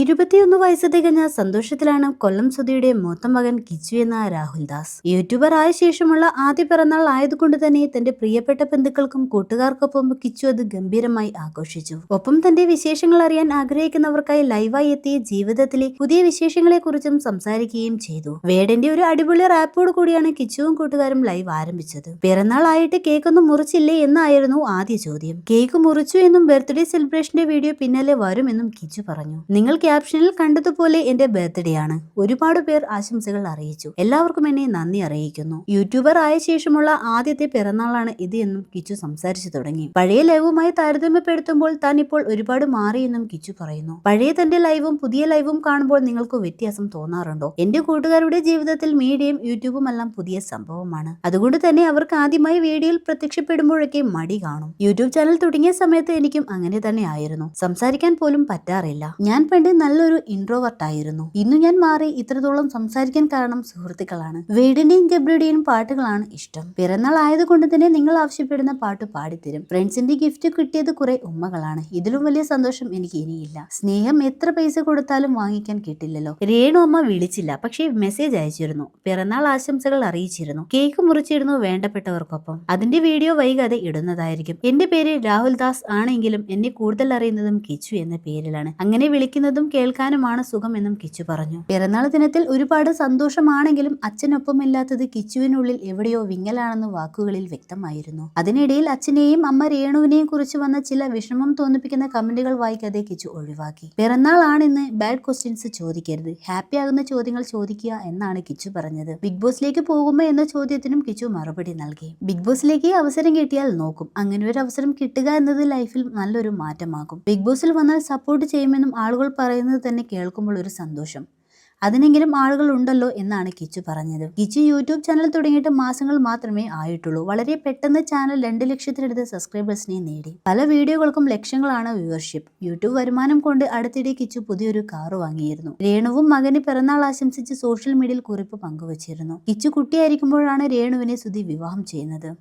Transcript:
ഇരുപത്തിയൊന്ന് വയസ്സ് തികഞ്ഞ സന്തോഷത്തിലാണ് കൊല്ലം സുധിയുടെ മൂത്ത മകൻ കിച്ചു എന്ന രാഹുൽ ദാസ്. യൂട്യൂബർ ആയ ശേഷമുള്ള ആദ്യ പിറന്നാൾ ആയതുകൊണ്ട് തന്നെ തന്റെ പ്രിയപ്പെട്ട ബന്ധുക്കൾക്കും കൂട്ടുകാർക്കൊപ്പം കിച്ചു അത് ഗംഭീരമായി ആഘോഷിച്ചു. ഒപ്പം തന്റെ വിശേഷങ്ങൾ അറിയാൻ ആഗ്രഹിക്കുന്നവർക്കായി ലൈവായി എത്തിയ ജീവിതത്തിലെ പുതിയ വിശേഷങ്ങളെ കുറിച്ചും സംസാരിക്കുകയും ചെയ്തു. വേടന്റെ ഒരു അടിപൊളി റാപ്പോട് കൂടിയാണ് കിച്ചുവും കൂട്ടുകാരും ലൈവ് ആരംഭിച്ചത്. പിറന്നാൾ ആയിട്ട് കേക്കൊന്നും മുറിച്ചില്ലേ എന്നായിരുന്നു ആദ്യ ചോദ്യം. കേക്ക് മുറിച്ചു എന്നും ബർത്ത്ഡേ സെലിബ്രേഷന്റെ വീഡിയോ പിന്നാലെ വരുമെന്നും കിച്ചു പറഞ്ഞു. നിങ്ങൾ ക്യാപ്ഷനിൽ കണ്ടതുപോലെ എന്റെ ബർത്ത്ഡേ ആണ്. ഒരുപാട് പേർ ആശംസകൾ അറിയിച്ചു. എല്ലാവർക്കും എന്നെ നന്ദി അറിയിക്കുന്നു. യൂട്യൂബർ ആയ ശേഷമുള്ള ആദ്യത്തെ പിറന്നാളാണ് ഇത് എന്നും കിച്ചു സംസാരിച്ചു തുടങ്ങി. പഴയ ലൈവുമായി താരതമ്യപ്പെടുത്തുമ്പോൾ താൻ ഇപ്പോൾ ഒരുപാട് മാറിയെന്നും കിച്ചു പറയുന്നു. പഴയ തന്റെ ലൈവും പുതിയ ലൈവും കാണുമ്പോൾ നിങ്ങൾക്ക് വ്യത്യാസം തോന്നാറുണ്ടോ? എന്റെ കൂട്ടുകാരുടെ ജീവിതത്തിൽ മീഡിയയും യൂട്യൂബും എല്ലാം പുതിയ സംഭവമാണ്. അതുകൊണ്ട് തന്നെ അവർക്ക് ആദ്യമായി വീഡിയോയിൽ പ്രത്യക്ഷപ്പെടുമ്പോഴൊക്കെ മടി കാണും. യൂട്യൂബ് ചാനൽ തുടങ്ങിയ സമയത്ത് എനിക്കും അങ്ങനെ തന്നെ ആയിരുന്നു. സംസാരിക്കാൻ പോലും പറ്റാറില്ല. ഞാൻ പണ്ട് നല്ലൊരു ഇൻട്രോവർട്ട് ആയിരുന്നു. ഇന്ന് ഞാൻ മാറി ഇത്രത്തോളം സംസാരിക്കാൻ കാരണം സുഹൃത്തുക്കളാണ്. വീടിന്റെയും ഗബ്രിയുടെയും പാട്ടുകളാണ് ഇഷ്ടം. പിറന്നാൾ ആയതുകൊണ്ട് തന്നെ നിങ്ങൾ ആവശ്യപ്പെടുന്ന പാട്ട് പാടിത്തരും. ഫ്രണ്ട്സിന്റെ ഗിഫ്റ്റ് കിട്ടിയത് കുറെ ഉമ്മകളാണ്. ഇതിലും വലിയ സന്തോഷം എനിക്ക് ഇനിയില്ല. സ്നേഹം എത്ര പൈസ കൊടുത്താലും വാങ്ങിക്കാൻ കിട്ടില്ലല്ലോ. രേണു അമ്മ വിളിച്ചില്ല. പക്ഷേ മെസ്സേജ് അയച്ചിരുന്നു. പിറന്നാൾ ആശംസകൾ അറിയിച്ചിരുന്നു. കേക്ക് മുറിച്ചിരുന്നു വേണ്ടപ്പെട്ടവർക്കൊപ്പം. അതിന്റെ വീഡിയോ വൈകാതെ ഇടുന്നതായിരിക്കും. എന്റെ പേര് രാഹുൽ ദാസ് ആണെങ്കിലും എന്നെ കൂടുതൽ അറിയുന്നതും കിച്ചു എന്ന പേരിലാണ്. അങ്ങനെ വിളിക്കുന്നതും കേൾക്കാനുമാണ് സുഖമെന്നും കിച്ചു പറഞ്ഞു. പിറന്നാൾ ദിനത്തിൽ ഒരുപാട് സന്തോഷമാണെങ്കിലും അച്ഛനൊപ്പമില്ലാത്തത് കിച്ചുവിനുള്ളിൽ എവിടെയോ വിങ്ങലാണെന്ന് വാക്കുകളിൽ വ്യക്തമായിരുന്നു. അതിനിടയിൽ അച്ഛനെയും അമ്മ രേണുവിനെയും കുറിച്ച് വന്ന ചില വിഷമം തോന്നിപ്പിക്കുന്ന കമന്റുകൾ വായിക്കാതെ കിച്ചു ഒഴിവാക്കി. പിറന്നാൾ ആണെന്ന് ബാഡ് ക്വസ്റ്റ്യൻസ് ചോദിക്കരുത്. ഹാപ്പി ആകുന്ന ചോദ്യങ്ങൾ ചോദിക്കുക എന്നാണ് കിച്ചു പറഞ്ഞത്. ബിഗ് ബോസിലേക്ക് പോകുമോ എന്ന ചോദ്യത്തിനും കിച്ചു മറുപടി നൽകി. ബിഗ് ബോസിലേക്ക് അവസരം കിട്ടിയാൽ നോക്കും. അങ്ങനെ ഒരു അവസരം കിട്ടുക എന്നത് ലൈഫിൽ നല്ലൊരു മാറ്റമാകും. ബിഗ് ബോസിൽ വന്നാൽ സപ്പോർട്ട് ചെയ്യുമെന്നും ആളുകൾ പറയുന്നത് തന്നെ കേൾക്കുമ്പോൾ ഒരു സന്തോഷം. അതിനെങ്കിലും ആളുകൾ ഉണ്ടല്ലോ എന്നാണ് കിച്ചു പറഞ്ഞത്. കിച്ചു യൂട്യൂബ് ചാനൽ തുടങ്ങിയിട്ട് മാസങ്ങൾ മാത്രമേ ആയിട്ടുള്ളൂ. വളരെ പെട്ടെന്ന് ചാനൽ രണ്ട് ലക്ഷത്തിനടുത്ത് സബ്സ്ക്രൈബേഴ്സിനെ നേടി. പല വീഡിയോകൾക്കും ലക്ഷങ്ങളാണ് വ്യൂവർഷിപ്പ്. യൂട്യൂബ് വരുമാനം കൊണ്ട് അടുത്തിടെ കിച്ചു പുതിയൊരു കാർ വാങ്ങിയിരുന്നു. രേണുവും മകന് പിറന്നാൾ ആശംസിച്ച് സോഷ്യൽ മീഡിയയിൽ കുറിപ്പ് പങ്കുവച്ചിരുന്നു. കിച്ചു കുട്ടിയായിരിക്കുമ്പോഴാണ് രേണുവിനെ സുധി വിവാഹം ചെയ്യുന്നത്.